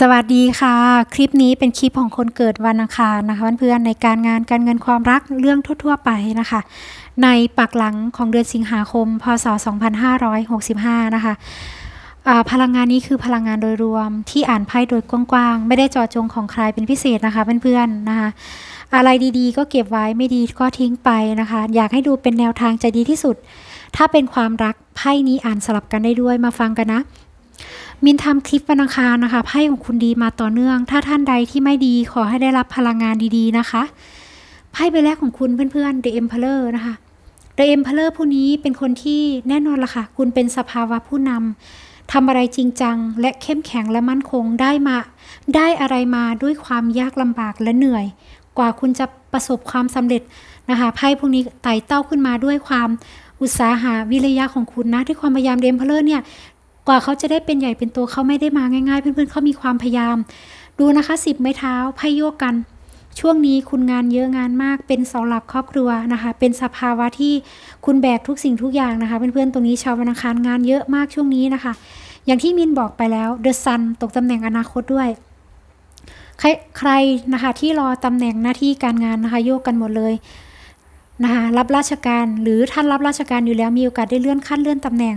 สวัสดีค่ะ คลิปนี้เป็นคลิปของคนเกิดวันอังคารนะคะเพื่อนๆในการงานการเงินความรักเรื่องทั่ว ๆ ไปนะคะ ในปักหลังของเดือนสิงหาคม พศ 2565 นะคะอ่าพลังงานนี้คือพลังงานโดยรวมที่อ่านไพ่โดยกว้างๆ ไม่ได้จาะจงของใครเป็นพิเศษนะคะเพื่อนๆนะคะอะไรดีๆ ก็เก็บไว้ไม่ดีก็ทิ้งไปนะคะ อยากให้ดูเป็นแนวทางใจดีที่สุด ถ้าเป็นความรักไพ่นี้อ่านสลับกันได้ด้วยมาฟังกันนะ มินทำคลิปวันอังคารนะคะไพ่ของคุณดีมาต่อเนื่อง ถ้าท่านใดที่ไม่ดีขอให้ได้รับพลังงานดีๆนะคะไพ่ใบแรกของคุณเพื่อนๆ The Emperor นะคะ The Emperor ผู้นี้เป็นคนที่แน่นอนละค่ะ คุณเป็นสภาวะผู้นำทำอะไรจริงจัง และเข้มแข็งและมั่นคงได้มา ได้อะไรมาด้วยความยากลำบากและเหนื่อย กว่าคุณจะประสบความสำเร็จนะคะไพ่พวกนี้ไต่เต้าขึ้นมาด้วยความอุตสาหะวิริยะของคุณนะที่ความพยายามเดมเพลเลอร์เนี่ย กว่าเขาจะได้เป็นใหญ่เป็นโตเขาไม่ได้มาง่ายๆ เพื่อนๆเขามีความพยายาม ดูนะคะสิบไม้เท้าไพ่โยกกัน ช่วงนี้คุณงานเยอะงานมากเป็นเสาหลักครอบครัวนะคะ เป็นสภาวะที่คุณแบกทุกสิ่งทุกอย่างนะคะ เพื่อนๆตรงนี้ชาววันอังคารงานเยอะมากช่วงนี้นะคะ อย่างที่มินบอกไปแล้วเดอะซันตกตำแหน่งอนาคตด้วยใครใครนะคะที่รอตำแหน่งหน้าที่การงานนะคะโยกกันหมดเลยนะคะรับราชการหรือท่านรับราชการอยู่แล้วมีโอกาสได้เลื่อนขั้นเลื่อนตำแหน่ง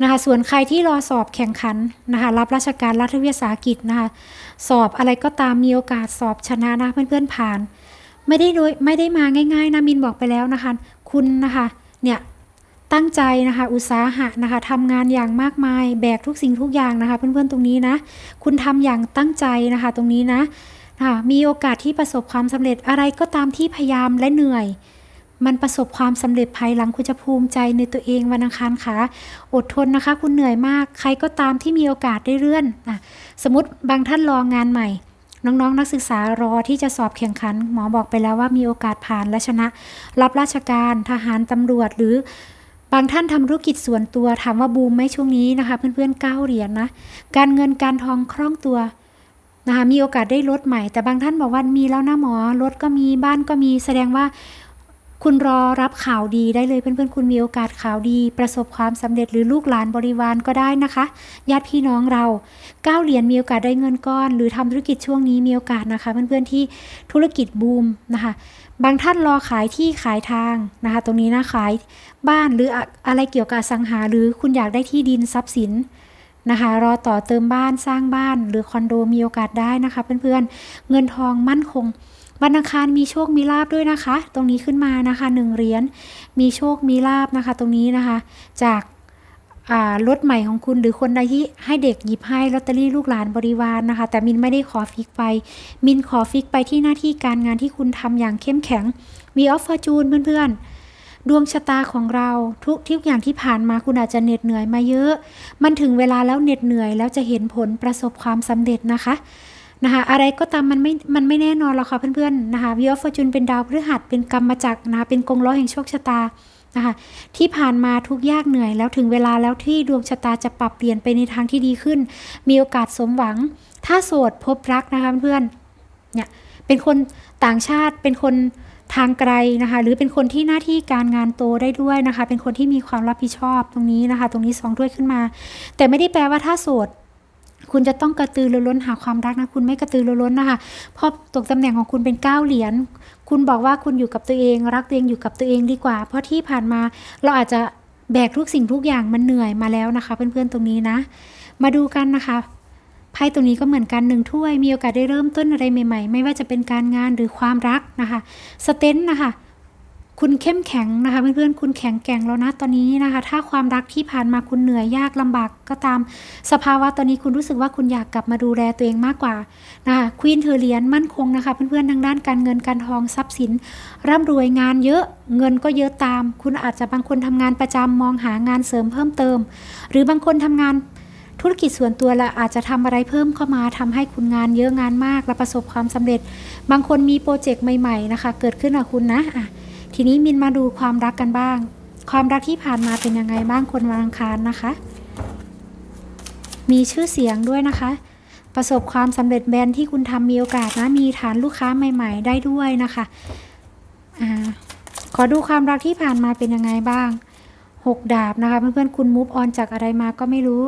นะคะส่วนใครที่รอสอบแข่งขันนะคะรับราชการรัฐวิสาหกิจนะคะสอบอะไรก็ตามมีโอกาสสอบชนะนะเพื่อนๆผ่าน ไม่ได้โดยไม่ได้มาง่ายๆนะมินบอกไปแล้วนะคะ คุณนะคะเนี่ยตั้งใจนะคะอุตสาหะนะคะทำงานอย่างมากมายแบกทุกสิ่งทุกอย่างนะคะ เพื่อนๆตรงนี้นะ คุณทำอย่างตั้งใจนะคะตรงนี้นะะมีโอกาสที่ประสบความสำเร็จอะไรก็ตามที่พยายามและเหนื่อย มันประสบความสำเร็จภายหลังคุณจะภูมิใจในตัวเองวันอังคารค่ะ อดทนนะคะ คุณเหนื่อยมาก ใครก็ตามที่มีโอกาสได้เลื่อนอะสมมติบางท่านรองานใหม่ น้องๆนนักศึกษารอที่จะสอบแข่งขัน หมอบอกไปแล้วว่ามีโอกาสผ่านและชนะ รับราชการทหารตำรวจหรือบางท่านทำธุรกิจส่วนตัวถามว่าบูมไหมช่วงนี้นะคะ เพื่อนๆเก้าเหรียญนะการเงินการทองคล่องตัวนะคะมีโอกาสได้รถใหม่ แต่บางท่านบอกว่ามีแล้วนะหมอรถก็มีบ้านก็มีแสดงว่า คุณรอรับข่าวดีได้เลยเพื่อนๆ คุณมีโอกาสข่าวดี ประสบความสำเร็จหรือลูกหลานบริวารก็ได้นะคะญาติพี่น้องเราก้าวเหรียญมีโอกาสได้เงินก้อน หรือทำธุรกิจช่วงนี้มีโอกาสนะคะ เพื่อนๆที่ธุรกิจบูมนะคะบางท่านรอขายที่ขายทางนะคะตรงนี้นะขายบ้านหรืออะไรเกี่ยวกับสังหา หรือคุณอยากได้ที่ดินทรัพย์สินนะคะรอต่อเติมบ้านสร้างบ้านหรือคอนโดมีโอกาสได้นะคะ เพื่อนๆเงินทองมั่นคง วันอังคารมีโชคมีลาบด้วยนะคะ ตรงนี้ขึ้นมานะคะหนึ่งเหรียญมีโชคมีลาบนะคะ ตรงนี้นะคะ จากรถใหม่ของคุณหรือคนใดที่ให้เด็กหยิบให้ลอตเตอรี่ลูกหลานบริวารนนะคะ แต่มินไม่ได้ขอฟิกไป มินขอฟิกไปที่หน้าที่การงานที่คุณทำอย่างเข้มแข็งวีออฟฟอร์จูนเพื่อนๆ ดวงชะตาของเราทุกทุกอย่างที่ผ่านมาคุณอาจจะเหน็ดเหนื่อยมาเยอะ มันถึงเวลาแล้วเหน็ดเหนื่อยแล้วจะเห็นผลประสบความสำเร็จนะคะ นะคะอะไรก็ตามมันไม่มันไม่แน่นอนหรอกค่ะเพื่อนๆนะคะวิออฟฟอร์จูนเป็นดาวพฤหัสเป็นกรรมมาจากนะคะเป็นกงล้อแห่งโชคชะตานะคะที่ผ่านมาทุกยากเหนื่อยแล้วถึงเวลาแล้วที่ดวงชะตาจะปรับเปลี่ยนไปในทางที่ดีขึ้น มีโอกาสสมหวัง ถ้าโสดพบรักนะคะเพื่อนๆเนี่ยเป็นคนต่างชาติเป็นคนทางไกลนะคะ หรือเป็นคนที่หน้าที่การงานโตได้ด้วยนะคะ เป็นคนที่มีความรับผิดชอบตรงนี้นะคะ ตรงนี้สองด้วยขึ้นมา แต่ไม่ได้แปลว่าถ้าโสด คุณจะต้องกระตือรือร้นหาความรักนะ คุณไม่กระตือรือร้นนะคะเพราะตกตำแหน่งของคุณเป็นเก้าเหรียญคุณบอกว่าคุณอยู่กับตัวเอง รักตัวเองอยู่กับตัวเองดีกว่า เพราะที่ผ่านมาเราอาจจะแบกทุกสิ่งทุกอย่างมันเหนื่อยมาแล้วนะคะ เพื่อนๆตรงนี้นะ มาดูกันนะคะไพ่ตรงนี้ก็เหมือนกันหนึ่งถ้วยมีโอกาสได้เริ่มต้นอะไรใหม่ ๆ ไม่ว่าจะเป็นการงานหรือความรักนะคะสเตนนะคะ คุณเข้มแข็งนะคะเพื่อนๆคุณแข็งแกร่งแล้วนะตอนนี้นะคะ ถ้าความรักที่ผ่านมาคุณเหนื่อยยากลำบากก็ตามสภาวะตอนนี้คุณรู้สึกว่าคุณอยากกลับมาดูแลตัวเองมากกว่านะคะควีนเธอเหรียญมั่นคงนะคะเพื่อนๆทางด้านการเงินการทองทรัพย์สิน ร่ำรวยงานเยอะเงินก็เยอะตาม คุณอาจจะบางคนทำงานประจำมองหางานเสริมเพิ่มเติม หรือบางคนทำงานธุรกิจส่วนตัวละอาจจะทำอะไรเพิ่มเข้ามาทำให้คุณงานเยอะงานมากและประสบความสำเร็จ บางคนมีโปรเจกต์ใหม่ ๆนะคะ เกิดขึ้นกับคุณนะอะ ทีนี้มินมาดูความรักกันบ้าง ความรักที่ผ่านมาเป็นยังไงบ้างคนวันอังคารนะคะ มีชื่อเสียงด้วยนะคะ ประสบความสำเร็จแบรนด์ที่คุณทำมีโอกาสนะมีฐานลูกค้าใหม่ ๆ ได้ด้วยนะคะอ่าขอดูความรักที่ผ่านมาเป็นยังไงบ้างหกดาบนะคะ เพื่อนๆคุณมูฟออนจากอะไรมาก็ไม่รู้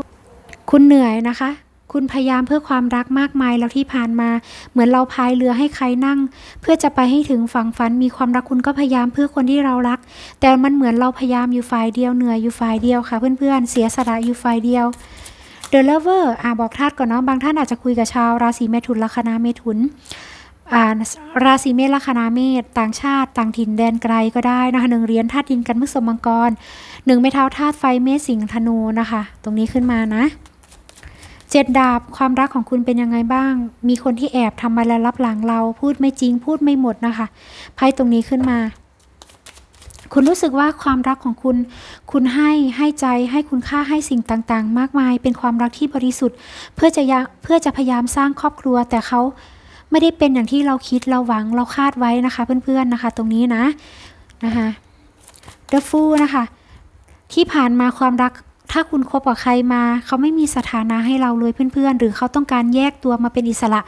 คุณเหนื่อยนะคะ คุณพยายามเพื่อความรักมากมายแล้วที่ผ่านมา เหมือนเราพายเรือให้ใครนั่ง เพื่อจะไปให้ถึงฝั่งฝันมีความรักคุณก็พยายามเพื่อคนที่เรารัก แต่มันเหมือนเราพยายามอยู่ฝ่ายเดียวเหนื่อยอยู่ฝ่ายเดียวค่ะ เพื่อนๆเสียสละอยู่ฝ่ายเดียว The Lover อ่าบอกธาตุก่อนเนาะบางท่านอาจจะคุยกับชาวราศีเมถุนลัคนาเมถุนอ่าราศีเมษลัคนาเมษต่างชาติ ต่างถิ่นแดนไกลก็ได้นะคะหนึ่งเหรียญธาตุดินกันพฤษภมังกรหนึ่งไม้เท้าธาตุไฟเมษสิงธนูนะคะ ตรงนี้ขึ้นมานะ เจ็ดดาบความรักของคุณเป็นยังไงบ้าง มีคนที่แอบทำอะไรรับหลังเรา พูดไม่จริง พูดไม่หมดนะคะไพ่ตรงนี้ขึ้นมา คุณรู้สึกว่าความรักของคุณ คุณให้ให้ใจให้คุณค่าให้สิ่งต่างๆ มากมาย เป็นความรักที่บริสุทธิ์ เพื่อจะเพื่อจะพยายามสร้างครอบครัวแต่เขาไม่ได้เป็นอย่างที่เราคิดเราหวังเราคาดไว้นะคะ เพื่อนๆนะคะ ตรงนี้นะนะคะ The Fool นะคะที่ผ่านมาความรัก ถ้าคุณคบกับใครมา เขาไม่มีสถานะให้เราเลยเพื่อนๆ หรือเขาต้องการแยกตัวมาเป็นอิสระ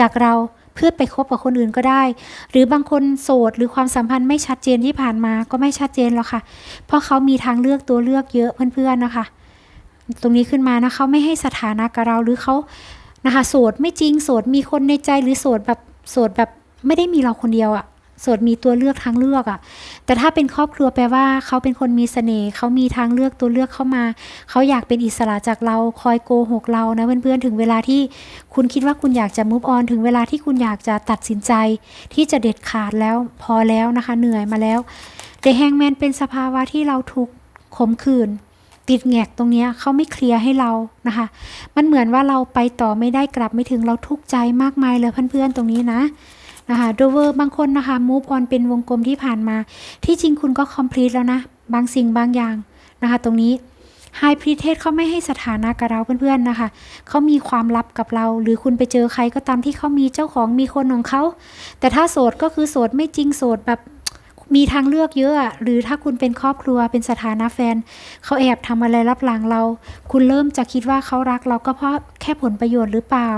จากเราเพื่อไปคบกับคนอื่นก็ได้ หรือบางคนโสดหรือความสัมพันธ์ไม่ชัดเจนที่ผ่านมาก็ไม่ชัดเจนหรอกค่ะ เพราะเขามีทางเลือกตัวเลือกเยอะเพื่อนๆนะคะ ตรงนี้ขึ้นมานะเขาไม่ให้สถานะกับเราหรือเขานะคะโสดไม่จริงโสดมีคนในใจหรือโสดแบบโสดแบบไม่ได้มีเราคนเดียวอะ โสดมีตัวเลือกทางเลือกอะแต่ถ้าเป็นครอบครัวแปลว่า เขาเป็นคนมีเสน่ห์เขามีทางเลือกตัวเลือกเข้ามา เขาอยากเป็นอิสระจากเราคอยโกหกเรานะเพื่อนๆถึงเวลาที่คุณคิดว่าคุณอยากจะมุฟออนถึงเวลาที่คุณอยากจะตัดสินใจ ที่จะเด็ดขาดแล้วพอแล้วนะคะ เหนื่อยมาแล้วแต่แฮงแมนเป็นสภาวะที่เราทุกข์ขมขื่นติดแงกตรงนี้เขาไม่เคลียร์ให้เรานะคะ มันเหมือนว่าเราไปต่อไม่ได้กลับไม่ถึงเราทุกข์ใจมากมายเลยเพื่อนๆตรงนี้นะ นะคะโดเวอร์บางคนนะคะมูฟออนเป็นวงกลมที่ผ่านมา ที่จริงคุณก็คอมพลีทแล้วนะ บางสิ่งบางอย่างนะคะ ตรงนี้ไฮพรีเทสเขาไม่ให้สถานะกับเราเพื่อนๆนะคะ เขามีความลับกับเรา หรือคุณไปเจอใครก็ตามที่เขามีเจ้าของมีคนของเขา แต่ถ้าโสดก็คือโสดไม่จริงโสดแบบ มีทางเลือกเยอะหรือถ้าคุณเป็นครอบครัวเป็นสถานะแฟน เขาแอบทำอะไรรับหลังเรา คุณเริ่มจะคิดว่าเขารักเราก็เพราะแค่ผลประโยชน์หรือเปล่า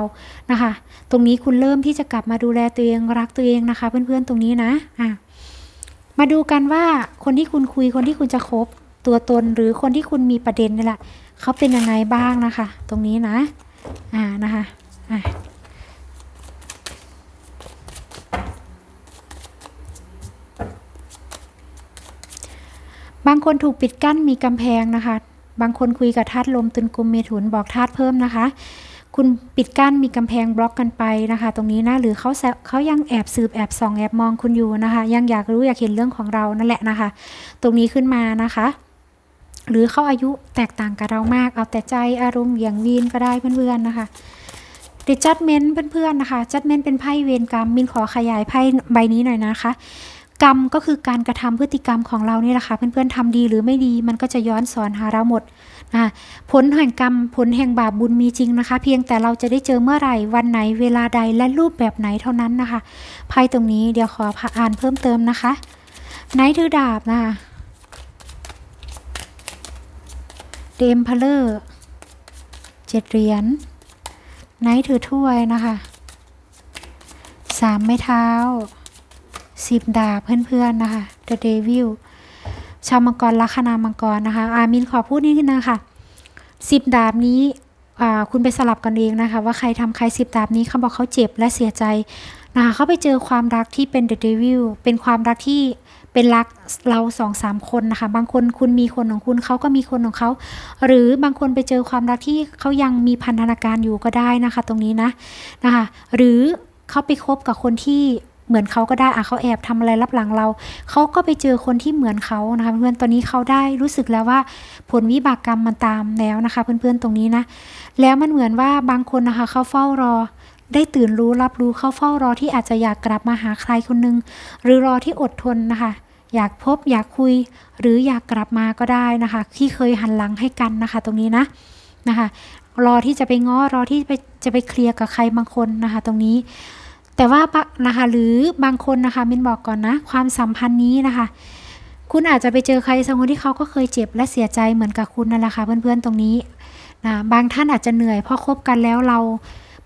นะคะ ตรงนี้คุณเริ่มที่จะกลับมาดูแลตัวเองรักตัวเองนะคะ เพื่อนๆตรงนี้นะอะมาดูกันว่าคนที่คุณคุยคนที่คุณจะคบตัวตนหรือคนที่คุณมีประเด็นนี่แหละเขาเป็นยังไงบ้างนะคะ ตรงนี้นะอ่านะคะอะ บางคนถูกปิดกั้นมีกำแพงนะคะ บางคนคุยกับธาตุลมตุนกลมเมถุนบอกธาตุเพิ่มนะคะ คุณปิดกั้นมีกำแพงบล็อกกันไปนะคะ ตรงนี้นะหรือเขาเขายังแอบสืบแอบส่องแอบมองคุณอยู่นะคะ ยังอยากรู้อยากเห็นเรื่องของเรานั่นแหละนะคะ ตรงนี้ขึ้นมานะคะหรือเขาอายุแตกต่างกับเรามาก เอาแต่ใจอารมณ์อย่างวีนก็ได้เพื่อนๆนะคะเดจัดเมนเพื่อนๆนะคะจัดเมนเป็นไพ่เวรกรรมมินขอขยายไพ่ใบนี้หน่อยนะคะ กรรมก็คือการกระทำพฤติกรรมของเรานี่แหละค่ะเพื่อนๆทำดีหรือไม่ดีมันก็จะย้อนสอนหาเราหมดนะคะผลแห่งกรรมผลแห่งบาปบุญมีจริงนะคะ เพียงแต่เราจะได้เจอเมื่อไหร่วันไหนเวลาใดและรูปแบบไหนเท่านั้นนะคะไพ่ตรงนี้เดี๋ยวขออ่านเพิ่มเติมนะคะไนท์ถือดาบนะคะเดมพเลอร์เจ็ดเหรียญไนท์ถือถ้วยนะคะสามไม้เท้า สิบดาเพื่อนๆนะคะ The Devil ชาวมังกรลัคนามังกรนะคะ อามินขอพูดนิดนึงนะคะสิบดาบนี้คุณไปสลับกันเองนะคะ ว่าใครทำใครสิบดาบนี้เขาบอกเขาเจ็บและเสียใจนะคะเขาไปเจอความรักที่เป็น The Devil เป็นความรักที่เป็นรักเราสองสามคนนะคะ บางคนคุณมีคนของคุณเขาก็มีคนของเขา หรือบางคนไปเจอความรักที่เขายังมีพันธนาการอยู่ก็ได้นะคะ ตรงนี้นะนะคะ หรือเขาไปคบกับคนที่ เหมือนเขาก็ได้อะเขาแอบทำอะไรรับหลังเรา เขาก็ไปเจอคนที่เหมือนเขานะคะเพื่อนตอนนี้เขาได้รู้สึกแล้วว่าผลวิบากกรรมมันตามแล้วนะคะ เพื่อนๆตรงนี้นะ แล้วมันเหมือนว่าบางคนนะคะเขาเฝ้ารอได้ตื่นรู้รับรู้เขาเฝ้ารอที่อาจจะอยากกลับมาหาใครคนนึง หรือรอที่อดทนนะคะ อยากพบอยากคุย หรืออยากกลับมาก็ได้นะคะ ที่เคยหันหลังให้กันนะคะ ตรงนี้นะนะคะ รอที่จะไปง้อรอที่ไปจะไปเคลียร์กับใครบางคนนะคะ ตรงนี้ แต่ว่าปะนะคะหรือบางคนนะคะมินบอกก่อนนะ ความสัมพันธ์นี้นะคะ คุณอาจจะไปเจอใครสักคนที่เขาก็เคยเจ็บและเสียใจเหมือนกับคุณนั่นแหละค่ะเพื่อนๆตรงนี้นะบางท่านอาจจะเหนื่อยเพราะคบกันแล้วเรา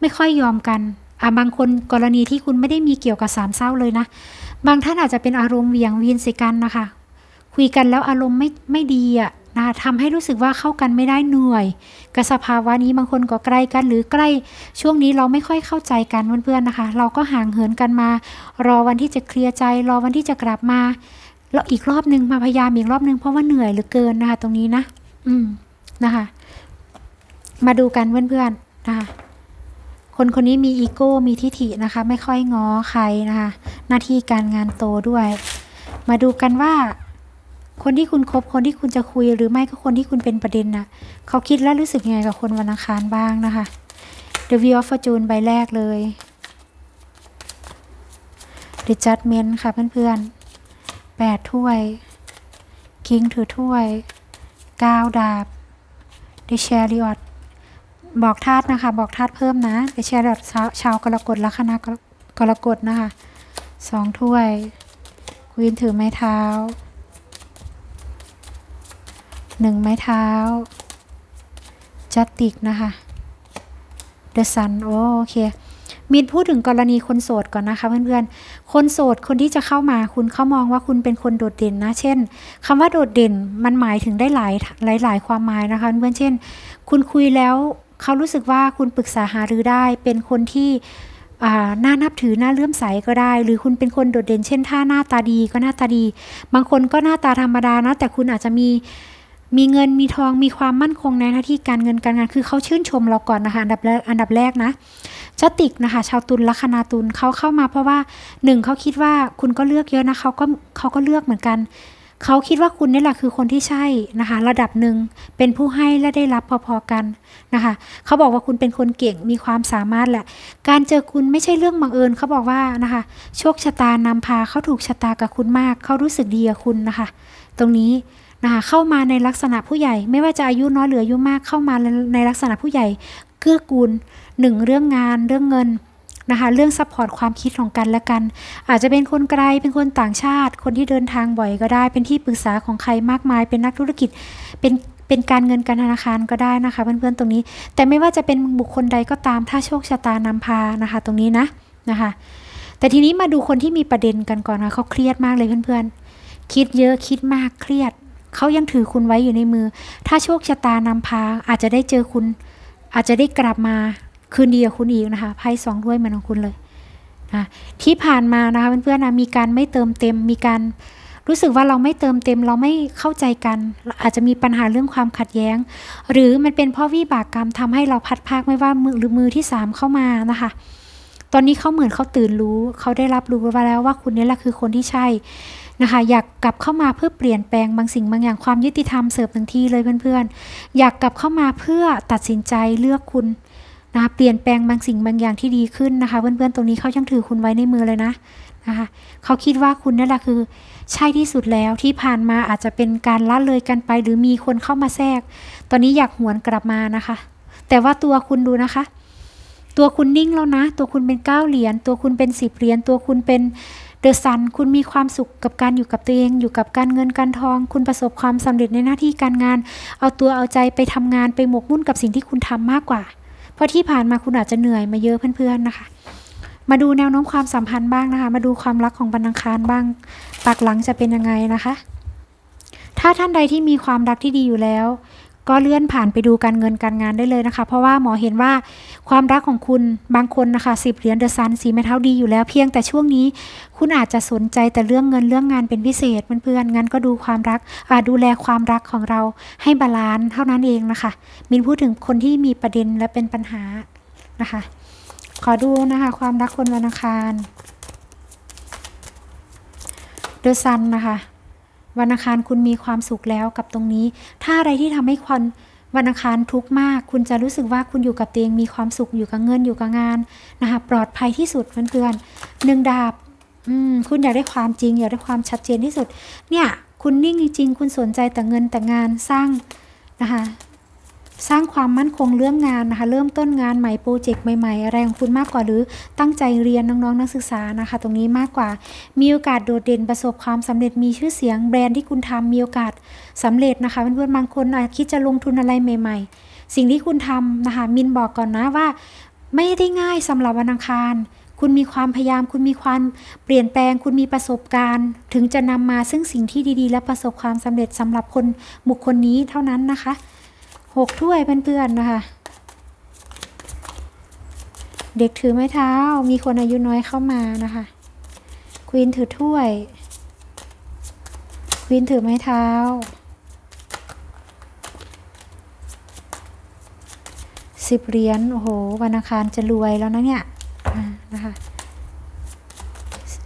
ไม่ค่อยยอมกันอะบางคนกรณีที่คุณไม่ได้มีเกี่ยวกับสามเศร้าเลยนะ บางท่านอาจจะเป็นอารมณ์เหวี่ยงวีนใส่กันนะคะ คุยกันแล้วอารมณ์ไม่ไม่ดีอะ นะคะทำให้รู้สึกว่าเข้ากันไม่ได้เหนื่อยกับสภาวะนี้บางคนก็ใกล้กันหรือใกล้ช่วงนี้เราไม่ค่อยเข้าใจกันเพื่อนๆนะคะ เราก็ห่างเหินกันมา รอวันที่จะเคลียร์ใจ รอวันที่จะกลับมาแล้วอีกรอบหนึ่งมาพยายามอีกรอบหนึ่งเพราะว่าเหนื่อยเหลือเกินนะคะ ตรงนี้นะ อืมนะคะ มาดูกันเพื่อนๆนะคะคนคนนี้มีอีโก้มีทิฐินะคะ ไม่ค่อยง้อใครนะคะ หน้าที่การงานโตด้วย มาดูกันว่า คนที่คุณคบคนที่คุณจะคุยหรือไม่ก็คนที่คุณเป็นประเด็นน่ะเขาคิดและรู้สึกยังไงกับคนวันอังคารบ้างนะคะ The Wheel of Fortune ใบแรกเลย The Judgment ค่ะเพื่อนๆแปดถ้วย King ถือถ้วยเก้าดาบ The Chariot บอกธาตุนะคะ บอกธาตุเพิ่มนะ The Chariot ชาวชาวกรกฎลัคนากรกฎนะคะสองถ้วยควีนถือไม้เท้า หนึ่งไม้เท้าจัตติกนะคะ The Sun โอโอเคมินพูดถึงกรณีคนโสดก่อนนะคะเพื่อนๆ คนโสดคนที่จะเข้ามาคุณเขามองว่าคุณเป็นคนโดดเด่นนะ เช่นคำว่าโดดเด่นมันหมายถึงได้หลายหลายหลายความหมายนะคะเพื่อนๆเช่น คุณคุยแล้วเขารู้สึกว่าคุณปรึกษาหารือได้ เป็นคนที่น่านับถือน่าเลื่อมใสก็ได้ หรือคุณเป็นคนโดดเด่น เช่น ถ้าหน้าตาดีก็หน้าตาดี บางคนก็หน้าตาธรรมดานะแต่คุณอาจจะมี มีเงินมีทองมีความมั่นคงในหน้าที่การเงินการงานคือเขาชื่นชมเราก่อนนะคะ อันดับแรกอันดับแรกนะชาติกนะคะ ชาวตุลลัคนาตุลเขาเข้ามาเพราะว่าหนึ่งเขาคิดว่าคุณก็เลือกเยอะนะเขาก็เขาก็เลือกเหมือนกันเขาคิดว่าคุณนี่แหละคือคนที่ใช่นะคะ ระดับหนึ่งเป็นผู้ให้และได้รับพอๆกันนะคะเขาบอกว่าคุณเป็นคนเก่งมีความสามารถแหละ การเจอคุณไม่ใช่เรื่องบังเอิญเขาบอกว่านะคะโชคชะตานำพาเขาถูกชะตากับคุณมากเขารู้สึกดีกับคุณนะคะ ตรงนี้ นะคะเข้ามาในลักษณะผู้ใหญ่ ไม่ว่าจะอายุน้อยหรืออายุมากเข้ามาในลักษณะผู้ใหญ่เกื้อกูลหนึ่งเรื่องงานเรื่องเงินนะคะเรื่องซัพพอร์ตความคิดของกันและกัน อาจจะเป็นคนไกลเป็นคนต่างชาติ คนที่เดินทางบ่อยก็ได้ เป็นที่ปรึกษาของใครมากมาย เป็นนักธุรกิจเป็นเป็นการเงินการธนาคารก็ได้นะคะ เพื่อนๆตรงนี้ แต่ไม่ว่าจะเป็นบุคคลใดก็ตามถ้าโชคชะตานำพานะคะ ตรงนี้นะนะคะ แต่ทีนี้มาดูคนที่มีประเด็นกันก่อนนะเขาเครียดมากเลยเพื่อนๆ คิดเยอะคิดมากเครียด เขายังถือคุณไว้อยู่ในมือ ถ้าโชคชะตานำพาอาจจะได้เจอคุณ อาจจะได้กลับมาคืนดีกับคุณอีกนะคะไพ่สองถ้วยเหมือนของคุณเลยนะที่ผ่านมานะคะเพื่อนๆนะมีการไม่เติมเต็มมีการรู้สึกว่าเราไม่เติมเต็มเราไม่เข้าใจกันอาจจะมีปัญหาเรื่องความขัดแย้ง หรือมันเป็นเพราะวิบากกรรมทำให้เราพัดพากไม่ว่ามือหรือมือที่สามเข้ามานะคะ ตอนนี้เขาเหมือนเขาตื่นรู้ เขาได้รับรู้ว่าแล้วว่าคุณนี่แหละคือคนที่ใช่ นะคะ อยากกลับเข้ามาเพื่อเปลี่ยนแปลงบางสิ่งบางอย่างความยุติธรรมเสิร์ฟทันทีเลยเพื่อนๆ อยากกลับเข้ามาเพื่อตัดสินใจเลือกคุณนะคะเปลี่ยนแปลงบางสิ่งบางอย่างที่ดีขึ้นนะคะ เพื่อนๆตรงนี้เขายังถือคุณไว้ในมือเลยนะนะคะเขาคิดว่าคุณนั่นแหละคือ ใช่ที่สุดแล้วที่ผ่านมาอาจจะเป็นการละเลยกันไป หรือมีคนเข้ามาแทรก ตอนนี้อยากหวนกลับมานะคะ แต่ว่าตัวคุณดูนะคะ ตัวคุณนิ่งแล้วนะ ตัวคุณเป็นเก้าเหรียญตัวคุณเป็นสิบเหรียญตัวคุณเป็น เดอะซันคุณมีความสุขกับการอยู่กับตัวเอง อยู่กับการเงินการทอง คุณประสบความสำเร็จในหน้าที่การงาน เอาตัวเอาใจไปทำงานไปหมกมุ่นกับสิ่งที่คุณทำมากกว่า เพราะที่ผ่านมาคุณอาจจะเหนื่อยมาเยอะเพื่อนๆนะคะ มาดูแนวโน้มความสัมพันธ์บ้างนะคะ มาดูความรักของบรรณังคารบ้างปากหลังจะเป็นยังไงนะคะ ถ้าท่านใดที่มีความรักที่ดีอยู่แล้ว ก็เลื่อนผ่านไปดูการเงินการงานได้เลยนะคะ เพราะว่าหมอเห็นว่าความรักของคุณบางคนนะคะสิบเหรียญเดอะซันสีไม้เท้าดีอยู่แล้วเพียงแต่ช่วงนี้ คุณอาจจะสนใจแต่เรื่องเงินเรื่องงานเป็นพิเศษเพื่อนๆงั้นก็ดูความรักดูแลความรักของเราให้บาลานซ์เท่านั้นเองนะคะ มินพูดถึงคนที่มีประเด็นและเป็นปัญหานะคะ ขอดูนะคะความรักคนวันอังคารเดอะซันนะคะ วันอังคารคุณมีความสุขแล้วกับตรงนี้ ถ้าอะไรที่ทำให้คนวันอังคารทุกข์มาก คุณจะรู้สึกว่าคุณอยู่กับตัวเองมีความสุขอยู่กับเงินอยู่กับงานนะคะปลอดภัยที่สุดเพื่อนๆหนึ่งดาบคุณอยากได้ความจริง อยากได้ความชัดเจนที่สุด เนี่ย คุณนิ่งจริงๆคุณสนใจแต่เงินแต่งานสร้างนะคะ สร้างความมั่นคงเรื่องงานนะคะ เริ่มต้นงานใหม่โปรเจกต์ใหม่ๆอะไรของคุณมากกว่าหรือตั้งใจเรียนน้องๆนักศึกษานะคะ ตรงนี้มากกว่า มีโอกาสโดดเด่นประสบความสำเร็จมีชื่อเสียงแบรนด์ที่คุณทำมีโอกาสสำเร็จนะคะเพื่อนๆบางคนอาจคิดจะลงทุนอะไรใหม่ ๆ สิ่งที่คุณทำนะคะมินบอกก่อนนะว่า ไม่ได้ง่ายสำหรับวันอังคารคุณมีความพยายาม คุณมีความเปลี่ยนแปลง คุณมีประสบการณ์ ถึงจะนำมาซึ่งสิ่งที่ดีๆ และประสบความสำเร็จสำหรับคนบุคคลนี้เท่านั้นนะคะ หกถ้วยเพื่อนๆนะคะ เด็กถือไม้เท้ามีคนอายุน้อยเข้ามานะคะควีนถือถ้วยควีนถือไม้เท้าสิบเหรียญโอ้โหวันอังคารจะรวยแล้วนะเนี่ยนะคะ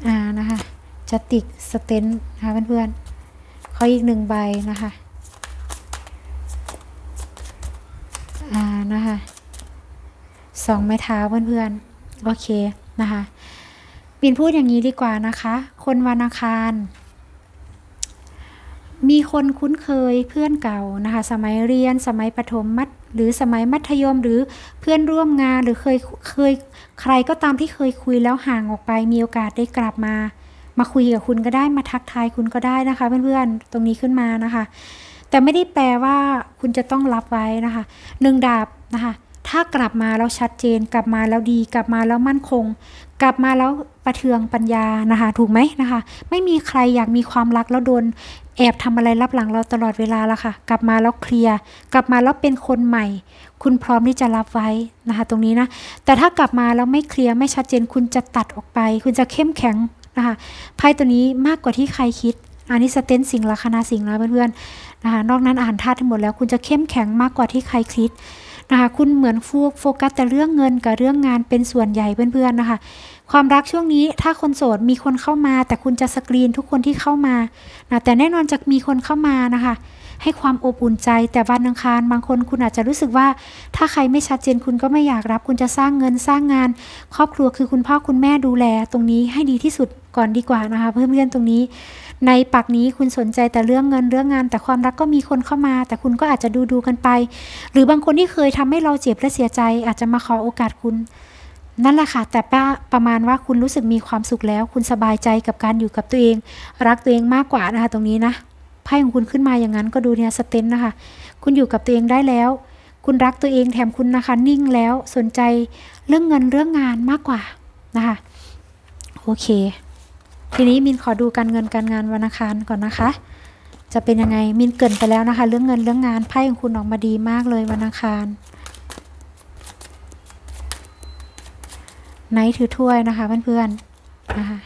อ่านะคะจะติกสเตนนะคะเพื่อนๆเขาอีกหนึ่งใบนะคะ อ่า นะคะสองไม้เท้าเพื่อนๆ โอเคนะคะปินพูดอย่างนี้ดีกว่านะคะ คนวันอังคาร มีคนคุ้นเคยเพื่อนเก่านะคะ สมัยเรียนสมัยประถมมัธหรือสมัยมัธยมหรือเพื่อนร่วมงานหรือเคยเคยใครก็ตามที่เคยคุยแล้วห่างออกไปมีโอกาสได้กลับมา มาคุยกับคุณก็ได้มาทักทายคุณก็ได้นะคะ เพื่อนๆตรงนี้ขึ้นมานะคะ แต่ไม่ได้แปลว่าคุณจะต้องรับไว้นะคะหนึ่งดาบนะคะถ้ากลับมาแล้วชัดเจน กลับมาแล้วดี กลับมาแล้วมั่นคง กลับมาแล้วประเทืองปัญญานะคะ ถูกไหมนะคะ ไม่มีใครอยากมีความรักแล้วโดนแอบทำอะไรรับหลังเราตลอดเวลาละค่ะ กลับมาแล้วเคลียร์กลับมาแล้วเป็นคนใหม่ คุณพร้อมที่จะรับไว้นะคะ ตรงนี้นะ แต่ถ้ากลับมาแล้วไม่เคลียร์ไม่ชัดเจน คุณจะตัดออกไป คุณจะเข้มแข็งนะคะไพ่ตัวนี้มากกว่าที่ใครคิดอันนี้สเตนสิ่งลัคนาสิงแล้วเพื่อนๆ นะคะนอกนั้นอ่านธาตุทั้งหมดแล้วคุณจะเข้มแข็งมากกว่าที่ใครคิดนะคะคุณเหมือนฟูโฟกัสแต่เรื่องเงินกับเรื่องงานเป็นส่วนใหญ่เพื่อนๆนะคะ ความรักช่วงนี้ถ้าคนโสดมีคนเข้ามา แต่คุณจะสกรีนทุกคนที่เข้ามานะแต่แน่นอนจะมีคนเข้ามานะคะ ให้ความอบอุ่นใจแต่วันอังคารบางคนคุณอาจจะรู้สึกว่า ถ้าใครไม่ชัดเจนคุณก็ไม่อยากรับ คุณจะสร้างเงินสร้างงาน ครอบครัวคือคุณพ่อคุณแม่ดูแล ตรงนี้ให้ดีที่สุดก่อนดีกว่านะคะ เพื่อนๆตรงนี้ ในปักนี้คุณสนใจแต่เรื่องเงินเรื่องงาน แต่ความรักก็มีคนเข้ามา แต่คุณก็อาจจะดูดูกันไป หรือบางคนที่เคยทำให้เราเจ็บและเสียใจ อาจจะมาขอโอกาสคุณ นั่นแหละค่ะ แต่ป้าประมาณว่าคุณรู้สึกมีความสุขแล้ว คุณสบายใจกับการอยู่กับตัวเอง รักตัวเองมากกว่านะคะตรงนี้นะไพ่ของคุณขึ้นมาอย่างนั้นก็ดูเนี่ยสเตนนะคะ คุณอยู่กับตัวเองได้แล้ว คุณรักตัวเองแถมคุณนะคะ นิ่งแล้วสนใจเรื่องเงินเรื่องงานมากกว่านะคะ โอเค ทีนี้มินขอดูการเงินการงานวันอังคารก่อนนะคะ จะเป็นยังไงมินเกินไปแล้วนะคะ เรื่องเงินเรื่องงานไพ่ของคุณออกมาดีมากเลยวันอังคารไนท์ถือถ้วยนะคะเพื่อนๆนะคะ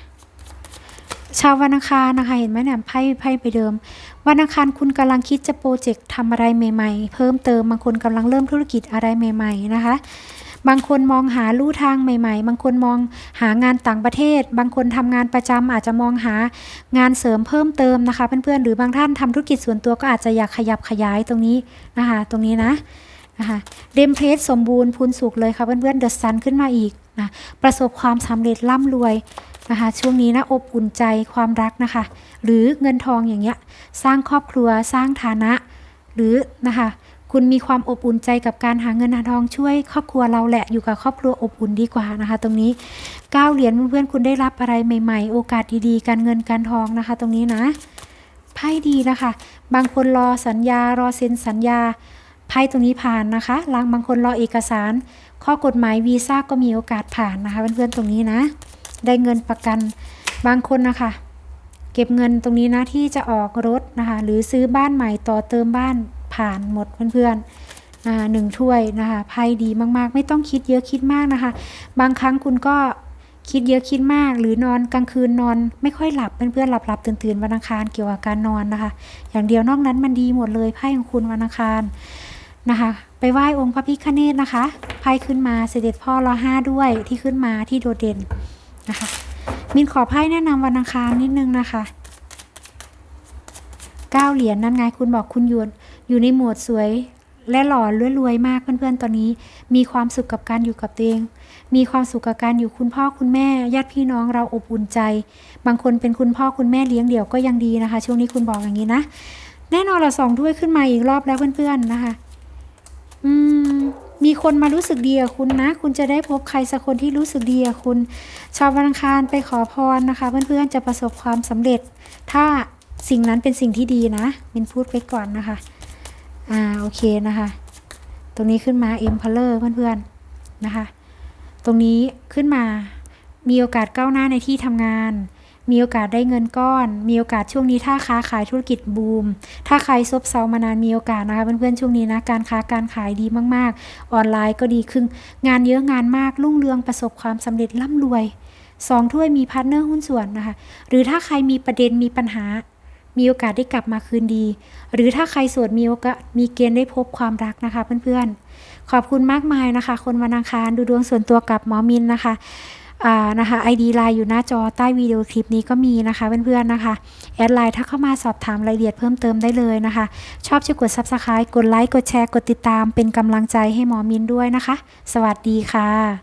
ชาววันอังคารนะคะเห็นไหมเนี่ยไพ่ไพ่ไปเดิม วันอังคารคุณกำลังคิดจะโปรเจกต์ทำอะไรใหม่ ๆ เพิ่มเติมบางคนกำลังเริ่มธุรกิจอะไรใหม่ ๆ นะคะ บางคนมองหาลู่ทางใหม่ ๆ บางคนมองหางานต่างประเทศ บางคนทำงานประจำอาจจะมองหางานเสริมเพิ่มเติมนะคะเพื่อนๆหรือบางท่านทำธุรกิจส่วนตัวก็อาจจะอยากขยับขยายตรงนี้นะคะตรงนี้นะนะคะเดมเพลสสมบูรณ์พูนสุขเลยค่ะเพื่อนๆเดอะซันขึ้นมาอีกนะประสบความสำเร็จร่ำรวยนะคะช่วงนี้นะอบอุ่นใจความรักนะคะ หรือเงินทองอย่างเงี้ยสร้างครอบครัวสร้างฐานะ หรือนะคะ คุณมีความอบอุ่นใจกับการหาเงินหาทองช่วย ครอบครัวเราแหละอยู่กับครอบครัวอบอุ่นดีกว่านะคะ ตรงนี้ก้าวเหรียญเพื่อนๆคุณได้รับอะไรใหม่ๆ โอกาสดีๆ การเงินการทองนะคะ ตรงนี้นะไพ่ดีนะคะ บางคนรอสัญญารอเซ็นสัญญาไพ่ตรงนี้ผ่านนะคะลางบางคนรอเอกสาร ข้อกฎหมายวีซ่าก็มีโอกาสผ่านนะคะเพื่อนๆตรงนี้นะ ได้เงินประกันบางคนนะคะ เก็บเงินตรงนี้นะที่จะออกรถนะคะ หรือซื้อบ้านใหม่ต่อเติมบ้าน ผ่านหมดเพื่อนๆหนึ่งถ้วยนะคะไพ่ดีมากๆ ไม่ต้องคิดเยอะคิดมากนะคะ บางครั้งคุณก็คิดเยอะคิดมากหรือนอนกลางคืนนอน ไม่ค่อยหลับเพื่อนๆหลับหลับตื่นตื่นๆวันอังคารเกี่ยวกับการนอนนะคะ อย่างเดียวนอกนั้นมันดีหมดเลยไพ่ของคุณวันอังคารนะคะ ไปไหว้องค์พระพิฆเนศนะคะไพ่ขึ้นมาเสด็จพ่อรอห้าด้วยที่ขึ้นมาที่โดดเด่นนะคะ มินขอไพ่แนะนำวันอังคารนิดนึงนะคะเก้าเหรียญนั่นไงคุณบอกคุณยู่ อยู่ในโหมดสวย และหล่อรวยๆมากเพื่อนๆ ตอนนี้ มีความสุขกับการอยู่กับตัวเอง มีความสุขกับการอยู่คุณพ่อคุณแม่ญาติพี่น้องเราอบอุ่นใจ บางคนเป็นคุณพ่อคุณแม่เลี้ยงเดี่ยวก็ยังดีนะคะ ช่วงนี้คุณบอกอย่างนี้นะ แน่นอนเราสองถ้วยขึ้นมาอีกรอบแล้วเพื่อนๆนะคะ อืมมีคนมารู้สึกดีกับคุณนะ คุณจะได้พบใครสักคนที่รู้สึกดีกับคุณ ชาววันอังคารไปขอพรนะคะ เพื่อนๆจะประสบความสำเร็จ ถ้าสิ่งนั้นเป็นสิ่งที่ดีนะมินพูดไปก่อนนะคะ อ่าโอเคนะคะ ตรงนี้ขึ้นมา e m p e r o r เพื่อนๆนะคะ ตรงนี้ขึ้นมามีโอกาสก้าวหน้าในที่ทำงาน มีโอกาสได้เงินก้อน มีโอกาสช่วงนี้ถ้าค้าขายธุรกิจบูม ถ้าใครซบเซามานานมีโอกาสนะคะเพื่อนๆช่วงนี้นะการค้าการขายดีมากๆ ออนไลน์ก็ดีขึ้นงานเยอะงานมากรุ่งเรืองประสบความสำเร็จร่ำรวยสองถ้วยมีพาร์ทเนอร์หุ้นส่วนนะคะ หรือถ้าใครมีประเด็นมีปัญหา มีโอกาสได้กลับมาคืนดี หรือถ้าใครโสดมีโอกาสมีเกณฑ์ได้พบความรักนะคะ เพื่อนๆ ขอบคุณมากมายนะคะ คนวันอังคารดูดวงส่วนตัวกับหมอมินนะคะอ่านะคะ ID ไลน์อยู่หน้าจอใต้วิดีโอคลิปนี้ก็มีนะคะเพื่อนๆนะคะ แอดไลน์ถ้าเข้ามาสอบถามรายละเอียดเพิ่มเติมได้เลยนะคะ ชอบช่วยกด Subscribe กดไลค์กดแชร์กดติดตามเป็นกำลังใจให้หมอมินด้วยนะคะ สวัสดีค่ะ